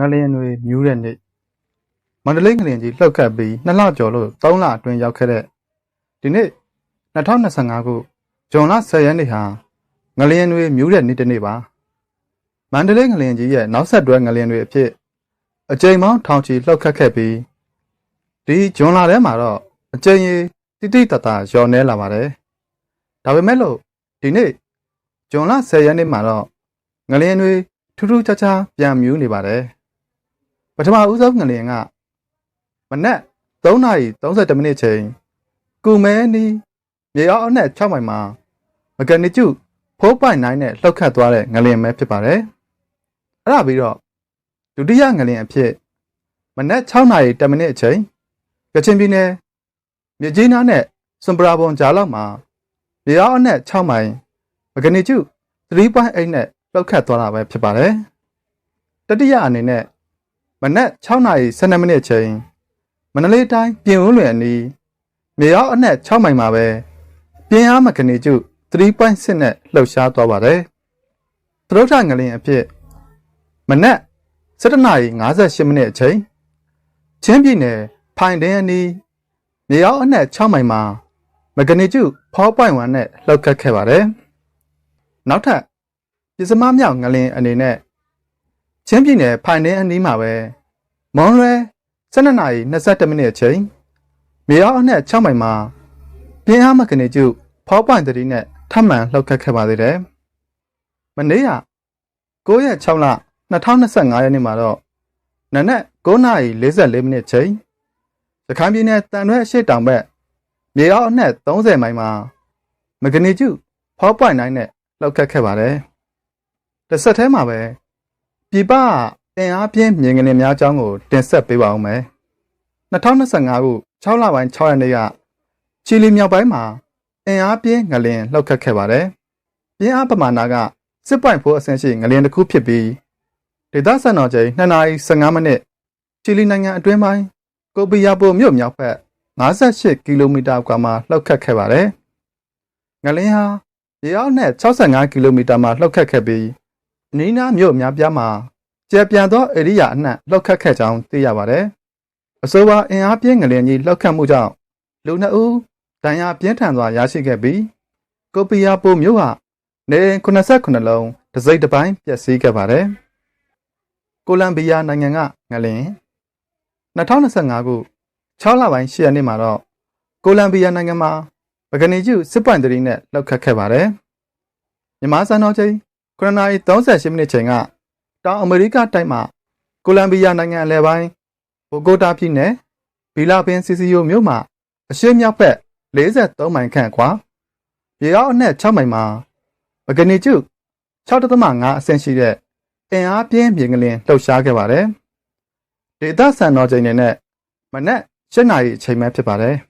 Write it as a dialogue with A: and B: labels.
A: ငလျင်တွေမြူးတဲ့နေ့မန္တလေးငလျင်ကြီးလှုပ်ခတ်ပြီး2လကျော်လို့3လအတွင်းရောက်ခဲ့တဲ့ဒီနေ့2025ခုဇွန်လ10ရက်နေ့ဟာငလျင်တွေမြူးတဲ့နေ့တစ်နေ့ပါမန္တလေးငလျင်ကြီးရဲ့နောက်ဆက်တွဲငလျင်တွေအဖြစ်အကြိမ်ပေါင်းထောင်ချီလှုပ်ခတ်ခဲ့ပြီးဒီဇွန်လထဲမှာတော့အကြိမ်ကြီးတိတိတတ်တာလျော်နေလာပါတယ်ဒါပေမဲ့လို့ဒီနေ့ဇွန်လ10ရက်နေ့မှာတော့ငလျင်တွေထူးထူးခြားခြားပြန်မြူးနေပါတယ် ပထမဦးဆုံးငလျင်ကမနက်3:32မိနစ်ချိန်ကုမဲနီးမြေအောက်အနက်6မိုင်မှာမကနီကျု4.9နဲ့လှုပ်ခတ်သွားတဲ့ငလျင်ပဲဖြစ်ပါတယ်အဲ့ဒါပြီးတော့ဒုတိယငလျင်အဖြစ်မနက်6:10မိနစ်အချိန်ကချင်ပြည်နယ်မြကြီးနားနဲ့စွန်ပရာဘွန်ကြားလောက်မှာမြေအောက်အနက်6မိုင်မကနီကျု3.8နဲ့လှုပ်ခတ်သွားတာပဲဖြစ်ပါတယ်တတိယအနေနဲ့ မနက်6:12မိနစ်ချိန်မန္တလေးတိုင်းပြင်ဦးလွင်အနီးမြေအောက်အနက်6မိုင်မှာပဲပြင်းအားမကနေကျ3.6နဲ့လှုပ်ရှားသွားပါတယ်။သရုတ်ထငလင်အဖြစ်မနက်7:58မိနစ်အချိန်ချင်းပြည်နယ်ဖိုင်တင်းအနီးမြေအောက်အနက်6မိုင်မှာမကနေကျ4.1နဲ့လှုပ်ခတ်ခဲ့ပါတယ်။နောက်ထပ်ပြစမမြောက်ငလင်အနေနဲ့ ချင်းပြည်နယ်ဖိုင်တင်းအနီးမှာပဲမွန်ရဲ12နာရီ22မိနစ်အချိန်မြေအောက်အနက်6မိုင်မှာပြင်းအားမကနေကျဖောက်ပွိုင်တရီနဲ့ထပ်မံလှုပ်ခတ်ခဲ့ပါသေးတယ်။မနေ့က9ရက်6လ2025ရက်နေ့မှာတော့နနက်9နာရီ44မိနစ်ချိန်ရခိုင်ပြည်နယ်တန်ရွဲအရှိတောင်ဘက်မြေအောက်အနက်30မိုင်မှာမကနေကျဖောက်ပွိုင်နိုင်နဲ့လှုပ်ခတ်ခဲ့ပါတယ်။တစ်ဆက်တည်းမှာပဲ ပြပအင်အားပြင်းမြင်ကလေးများအကြောင်းကိုတင်ဆက်ပေးပါဦးမယ်။2025ခု6လပိုင်း6ရက်နေ့ကချီလီမြောက်ပိုင်းမှာအင်အားပြင်းငလင်လှုပ်ခတ်ခဲ့ပါတယ်။ပြင်းအားပမာဏက6.4အဆင့်ရှိငလင်တစ်ခုဖြစ်ပြီးဒေသစံတော်ချိန်2နာရီ15မိနစ်ချီလီနိုင်ငံအတွင်းပိုင်းကိုပီယာပိုမြို့မြောက်ဘက်58ကီလိုမီတာကွာမှာလှုပ်ခတ်ခဲ့ပါတယ်။ငလင်ဟာရေအောက်နဲ့65ကီလိုမီတာမှာလှုပ်ခတ်ခဲ့ပြီး အနီးနားမြို့များပြားမှာကျယ်ပြန်သောဧရိယာအနှံ့လှုပ်ခတ်ခဲ့ကြောင်းသိရပါတယ်။အဆိုပါအင်အားပြင်းငလျင်ကြီးလှုပ်ခတ်မှုကြောင့်လူနှစ်ဦးဒဏ်ရာပြင်းထန်စွာရရှိခဲ့ပြီးကိုပီယာပိုမြို့ဟာနေ89လုံးတစိမ့်တစ်ပိုင်းပျက်စီးခဲ့ပါတယ်။ကိုလံဘီယာနိုင်ငံကငလျင်2025ခု6လပိုင်း10ရက်နေ့မှာတော့ကိုလံဘီယာနိုင်ငံမှာပကနီကျုစစ်ပွိုင်တရီနဲ့လှုပ်ခတ်ခဲ့ပါတယ်။မြန်မာစံတော်ချိန် 9:38မိနစ်ချိန်ကတောင်အမေရိကတိုက်မှာကိုလံဘီယာနိုင်ငံအလယ်ပိုင်းဘိုဂိုတာပြည်နယ်ဘီလာပင်စီစီယိုမြို့မှာအရှေ့မြောက်ဘက်43မိုင်ခန့်ခွာရေအောက်အနက်6မိုင်မှာမဂနီကျု6.5အဆင့်ရှိတဲ့အင်အားပြင်းမြေငလင်လှုပ်ရှားခဲ့ပါတယ်။ဒေသစံတော်ချိန်နဲ့မနက်7နာရီအချိန်မှဖြစ်ပါတယ်။